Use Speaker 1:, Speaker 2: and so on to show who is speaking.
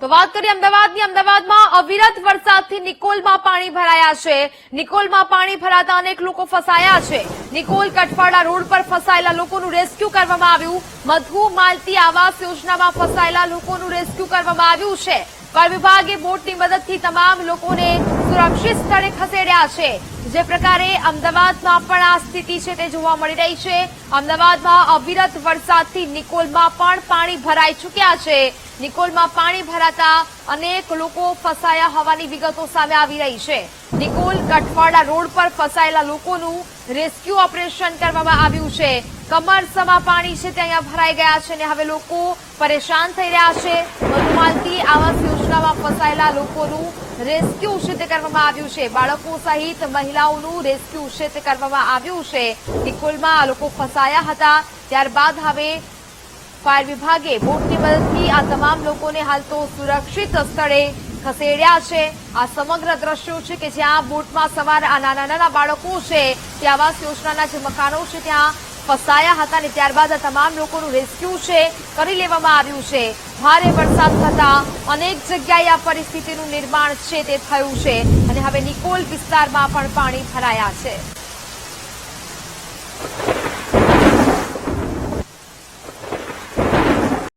Speaker 1: તો વાત કરીએ અમદાવાદની. અમદાવાદમાં અવિરત વરસાદથી નિકોલમાં પાણી ભરાયા છે. નિકોલમાં પાણી ભરાતા અનેક લોકો ફસાયા છે. નિકોલ કઠવાડા રોડ પર ફસાયેલા લોકોનું રેસ્ક્યુ કરવામાં આવ્યું. મધુ માલતી આવાસ યોજનામાં ફસાયેલા લોકોનું રેસ્ક્યુ કરવામાં આવ્યું છે. ફાયર વિભાગે બોટની મદદથી તમામ લોકોને સુરક્ષિત સ્થળે ખસેડ્યા છે. જે પ્રકારે અમદાવાદમાં પણ આ સ્થિતિ છે તે જોવા મળી રહી છે. અમદાવાદમાં અવિરત વરસાદથી નિકોલમાં પણ પાણી ભરાઈ ચૂક્યા છે. નિકોલમાં પાણી ભરાતા અનેક લોકો ફસાયા હોવાની વિગતો સામે આવી રહી છે. નિકોલ કઠવાડા રોડ પર ફસાયેલા લોકોનું રેસ્ક્યુ ઓપરેશન કરવામાં આવ્યું છે. કમરસમાં પાણી છે તે અહીંયા ભરાઈ ગયા છે અને હવે લોકો પરેશાન થઈ રહ્યા છે. મધુમાલતી આવાસ યોજનામાં ફસાયેલા લોકોનું રેસ્ક્યુ છે તે કરવામાં આવ્યું છે. બાળકો સહિત મહિલાઓનું રેસ્ક્યુ છે કરવામાં આવ્યું છે. નિકોલમાં આ લોકો ફસાયા હતા. ત્યારબાદ હવે ફાયર વિભાગે બોટની મદદથી આ તમામ લોકોને હાલ તો સુરક્ષિત સ્થળે ખસેડ્યા છે. આ સમગ્ર દ્રશ્યો છે કે જ્યાં બોટમાં સવાર આ નાના નાના બાળકો છે તે આવાસ યોજનાના જે મકાનો છે ત્યાં ફસાયા હતા અને ત્યારબાદ આ તમામ લોકોનું રેસ્ક્યુ છે, કરી લેવામાં આવ્યું છે. ભારે વરસાદ થતા અનેક જગ્યાએ આ પરિસ્થિતિનું નિર્માણ છે તે થયું છે અને હવે નિકોલ વિસ્તારમાં પણ પાણી ભરાયા છે.